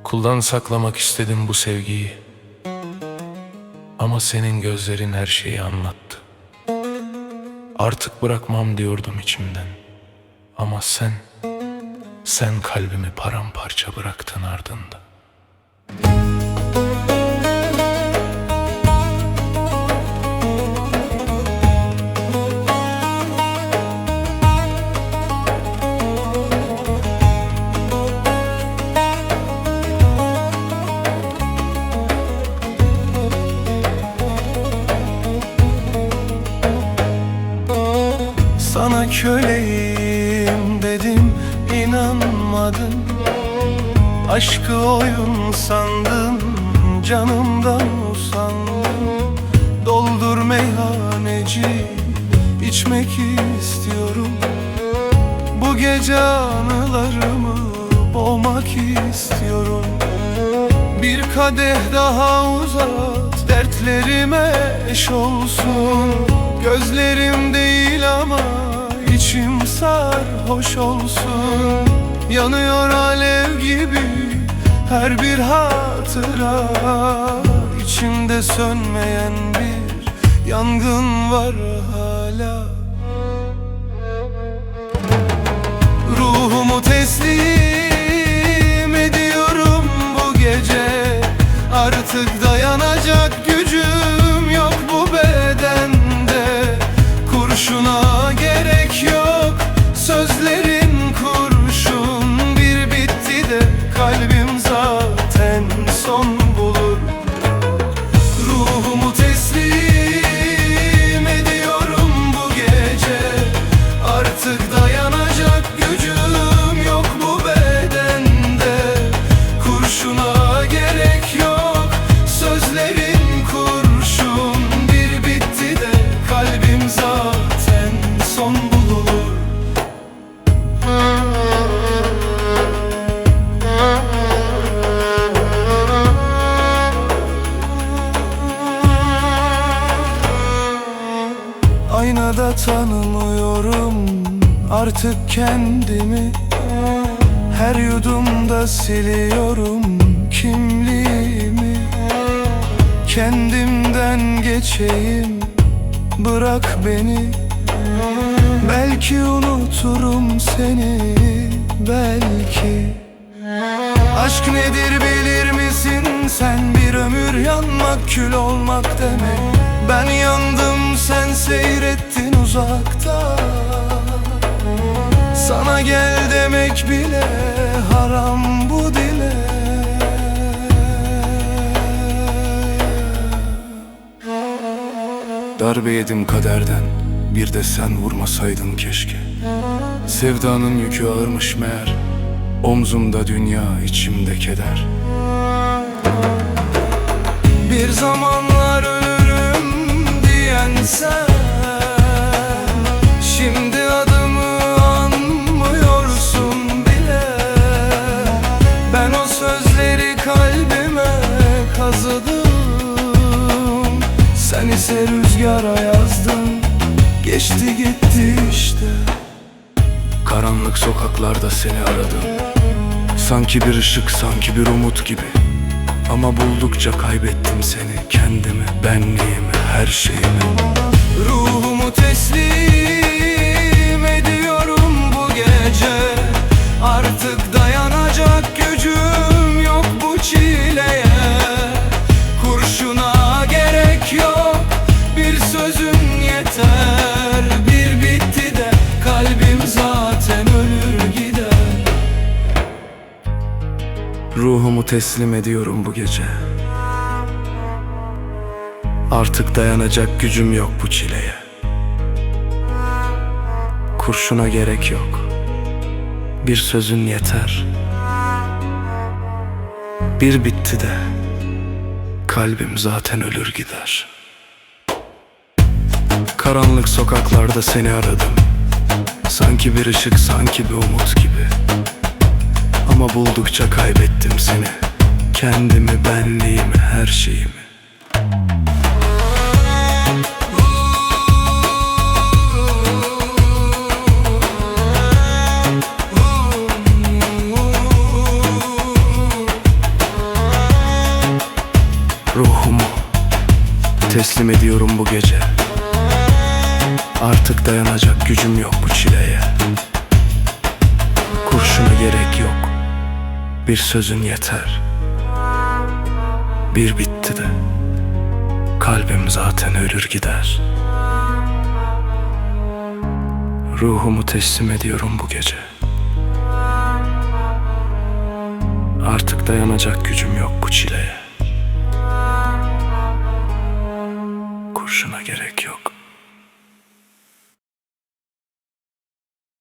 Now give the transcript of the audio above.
Okuldan saklamak istedim bu sevgiyi. Ama senin gözlerin her şeyi anlattı. Artık bırakmam diyordum içimden. Ama sen, sen kalbimi paramparça bıraktın ardında. Köleyim dedim inanmadın. Aşkı oyun sandın canımdan usandın. Doldur meyhaneci içmek istiyorum. Bu gece anılarımı boğmak istiyorum. Bir kadeh daha uzat dertlerime eş olsun. Gözlerim değil ama içim sarhoş olsun. Yanıyor alev gibi her bir hatıra. İçimde sönmeyen bir yangın var hala. Ruhumu teslim ediyorum bu gece. Artık dayanacak gücüm yok bu bedende. Kurşuna gerek Aynada tanımıyorum artık kendimi. Her yudumda siliyorum kimliğimi. Kendimden geçeyim bırak beni. Belki unuturum seni belki. Aşk nedir bilir misin? Sen bir ömür yanmak kül olmak demek. Ben yandım sen seyrettin uzakta. Sana gel demek bile haram bu dile. Darbe yedim kaderden Bir de sen vurmasaydın keşke. Sevdanın yükü ağırmış meğer Omzumda dünya içimde keder. Bir zamanlar ölürüm diyen sen rüzgara yazdın Geçti gitti işte. Karanlık sokaklarda seni aradım. Sanki bir ışık, sanki bir umut gibi. Ama buldukça kaybettim seni. Kendimi, benliğimi, her şeyimi. Ruhumu teslim Ruhumu teslim ediyorum bu gece. Artık dayanacak gücüm yok bu çileye. Kurşuna gerek yok. Bir sözün yeter. Bir bitti de Kalbim zaten ölür gider. Karanlık sokaklarda seni aradım. Sanki bir ışık sanki bir umut gibi Ama buldukça kaybettim seni. Kendimi, benliğimi, her şeyimi. Ruhumu teslim ediyorum bu gece. Artık dayanacak gücüm yok bu çileye. Kurşuna gerek bir sözün yeter. Bir bitti de Kalbim zaten ölür gider. Ruhumu teslim ediyorum bu gece. Artık dayanacak gücüm yok bu çileye. Kurşuna gerek